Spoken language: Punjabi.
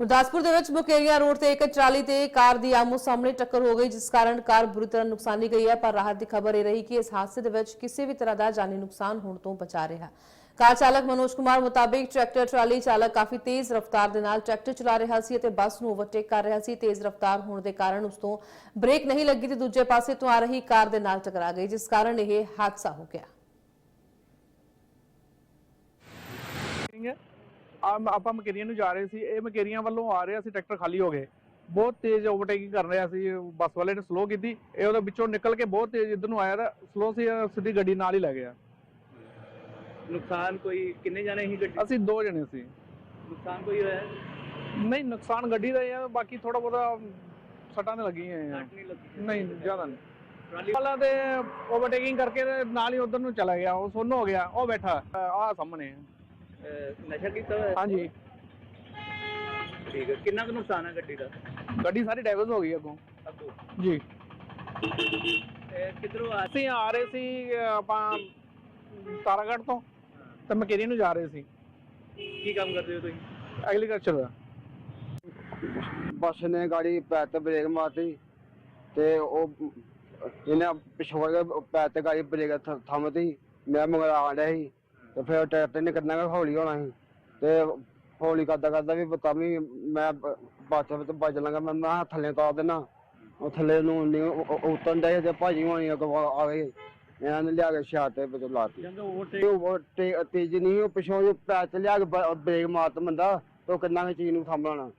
ਗੁਰਦਾਸਪੁਰ ਦੇ ਵਿੱਚ ਮੁਕੇਰੀਆ ਰੋਡ ਤੇ ਇੱਕ ਟਰਾਲੀ ਤੇ ਕਾਰ ਦੀ ਆਮੋ ਸਾਹਮਣੇ ਟੱਕਰ ਹੋ ਗਈ, ਜਿਸ ਕਾਰਨ ਕਾਰ ਬੁਰੀ ਤਰ੍ਹਾਂ ਨੁਕਸਾਨੀ ਗਈ ਹੈ, ਪਰ ਰਾਹਤ ਦੀ ਖਬਰ ਇਹ ਰਹੀ ਕਿ ਇਸ ਹਾਦਸੇ ਦੇ ਵਿੱਚ ਕਿਸੇ ਵੀ ਤਰ੍ਹਾਂ ਦਾ ਜਾਨੀ ਨੁਕਸਾਨ ਹੋਣ ਤੋਂ ਬਚਾ ਰਿਹਾ। ਕਾਰ ਚਾਲਕ ਮਨੋਜ ਕੁਮਾਰ ਮੁਤਾਬਿਕ ਟਰੈਕਟਰ ਟਰਾਲੀ ਚਾਲਕ ਕਾਫੀ ਤੇਜ਼ ਰਫ਼ਤਾਰ ਦੇ ਨਾਲ ਟਰੈਕਟਰ ਚਲਾ ਰਿਹਾ ਸੀ ਅਤੇ ਬੱਸ ਨੂੰ ਓਵਰਟੇਕ ਕਰ ਰਿਹਾ ਸੀ। ਤੇਜ਼ ਰਫ਼ਤਾਰ ਹੋਣ ਦੇ ਕਾਰਨ ਉਸ ਤੋਂ ਬ੍ਰੇਕ ਨਹੀਂ ਲੱਗੀ ਤੇ ਦੂਜੇ ਪਾਸੇ ਤੋਂ ਆ ਰਹੀ ਕਾਰ ਦੇ ਨਾਲ ਟਕਰਾ ਗਈ, ਜਿਸ ਕਾਰਨ ਇਹ ਹਾਦਸਾ ਹੋ ਗਿਆ। ਆਪਾਂ ਮਕੇਰੀਆਂ ਨੂੰ ਜਾ ਰਹੇ ਸੀ ਇਹ ਮਕੇਰੀਆਂ ਵੱਲੋਂ ਆ ਰਿਹਾ ਸੀ ਟਰੈਕਟਰ ਖਾਲੀ ਹੋ ਗਏ। ਬਹੁਤ ਤੇਜ਼ ਓਵਰਟੇਕਿੰਗ ਕਰ ਰਿਹਾ ਸੀ ਬੱਸ ਵਾਲੇ ਨੇ ਸਲੋ ਕੀਤੀ। ਇਹ ਉਹਦੇ ਵਿੱਚੋਂ ਨਿਕਲ ਕੇ ਬਹੁਤ ਤੇਜ਼ ਇੱਧਰ ਨੂੰ ਆਇਆ ਤਾਂ ਸਲੋ ਸੀ ਸਿੱਧੀ ਗੱਡੀ ਨਾਲ ਹੀ ਲੈ ਗਿਆ ਨੁਕਸਾਨ ਕੋਈ ਕਿੰਨੇ ਜਾਣੇ ਸੀ ਗੱਡੀ? ਅਸੀਂ ਦੋ ਜਣੇ ਸੀ। ਨੁਕਸਾਨ ਕੋਈ ਹੋਇਆ? ਨਹੀਂ ਨੁਕਸਾਨ ਗੱਡੀ ਦਾ ਹੀ ਆ ਬਾਕੀ ਥੋੜਾ ਬਹੁਤਾ ਸੱਟਾਂ ਤੇ ਲੱਗੀਆਂ ਆ। ਨਹੀਂ ਜ਼ਿਆਦਾ ਨਹੀਂ। ਵਾਲਾ ਤੇ ਓਵਰਟੇਕਿੰਗ ਕਰਕੇ ਤੇ ਨਾਲ ਹੀ ਉਧਰ ਨੂੰ ਚਲਾ ਗਿਆ ਉਹ ਸੁੰਨ ਹੋ ਗਿਆ ਉਹ ਬੈਠਾ ਆ ਸਾਹਮਣੇ। ਅਹ, ਨਸ਼ਾ ਕੀਤਾ ਹੋਇਆ? ਹਾਂਜੀ। ਠੀਕ ਹੈ। ਕਿੰਨਾ ਕੁ ਨੁਕਸਾਨ ਹੈ ਗੱਡੀ ਦਾ? ਗੱਡੀ ਸਾਰੀ ਡੈਵਲਸ ਹੋ ਗਈ ਅੱਗੋਂ। ਅੱਗੋਂ? ਜੀ। ਇਹ ਕਿੱਧਰੋਂ ਆ ਅਸੀਂ ਆ ਰਹੇ ਸੀ ਅਹ, ਆਪਾਂ ਤਾਰਾਗੜ੍ਹ ਤੋਂ ਤੇ ਮਕੇਰੀ ਨੂੰ ਜਾ ਰਹੇ ਸੀ। ਕੀ ਕੰਮ ਕਰਦੇ ਹੋ ਤੁਸੀਂ? ਐਗਰੀਕਲਚਰ ਦਾ। ਬੱਸ ਨੇ ਗਾੜੀ ਪੈਰ ਤੇ ਬ੍ਰੇਕ ਮਾਰਤੀ ਤੇ ਉਹ ਇਹਨੇ ਪਿਛੋੜ ਕੇ ਪੈਰ ਤੇ ਗਾੜੀ ਬ੍ਰੇਕ ਥੰਮਤੀ। ਮੈਂ ਮਗਰ ਆ ਰਿਹਾ ਸੀ। ਤੇ ਫਿਰ ਟਰੈਕਟਰ ਨੇ ਕਿੰਨਾ ਕੁ ਹੌਲੀ ਹੋਣਾ ਸੀ। ਤੇ ਹੌਲੀ ਕਰਦਾ ਕਰਦਾ ਵੀ ਤਾਂ ਵੀ ਮੈਂ ਬ- ਬੱਸ ਵਿੱਚ ਵੱਜ ਲਾਂਗਾ ਮੈਂ ਮੈਂ ਥੱਲੇ ਤਾਰ ਦੇਣਾ। ਉਹ ਥੱਲੇ ਨੂੰ ਨਹੀਂ ਉਤਰਨ ਦੇ ਤੇ ਭਾਜੀ ਹੋਣੀ ਅੱਗੋਂ ਆ ਆ ਗਏ। ਇਹਨਾਂ ਨੇ ਲਿਆ ਕੇ ਛਾਤ ਤੇ ਵਿੱਚ ਲਾਤੀ ਓਵਰਟੇਕ ਤੇ ਉਹ ਤੇ ਤੇਜ਼ ਨਹੀਂ ਉਹ ਪਿਛੋਂ ਜੋ ਤੇ ਲਿਆ ਕੇ ਬ- ਬ੍ਰੇਕ ਮਾਰਤ ਬੰਦਾ ਤੇ ਉਹ ਕਿੰਨਾ ਕੁ ਚੀਜ਼ ਨੂੰ ਸਾਂਭਣਾ।